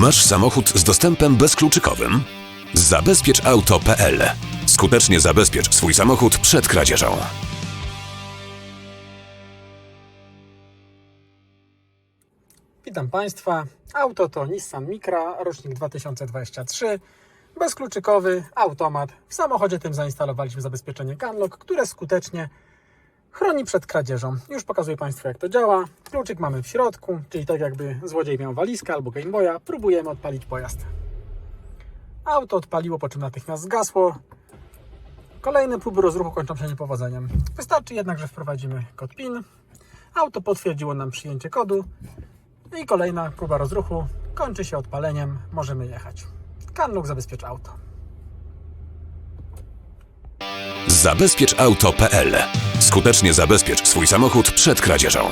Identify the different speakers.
Speaker 1: Masz samochód z dostępem bezkluczykowym? Zabezpieczauto.pl Skutecznie zabezpiecz swój samochód przed kradzieżą.
Speaker 2: Witam Państwa. Auto to Nissan Micra, rocznik 2023. Bezkluczykowy automat. W samochodzie tym zainstalowaliśmy zabezpieczenie Canlock, które skutecznie chroni przed kradzieżą. Już pokazuję Państwu jak to działa. Kluczyk mamy w środku, czyli tak jakby złodziej miał walizkę albo Game Boya. Próbujemy odpalić pojazd. Auto odpaliło, po czym natychmiast zgasło. Kolejne próby rozruchu kończą się niepowodzeniem. Wystarczy jednak, że wprowadzimy kod PIN. Auto potwierdziło nam przyjęcie kodu. I kolejna próba rozruchu kończy się odpaleniem. Możemy jechać. Canlock zabezpiecz auto.
Speaker 1: Zabezpieczauto.pl Skutecznie zabezpiecz swój samochód przed kradzieżą.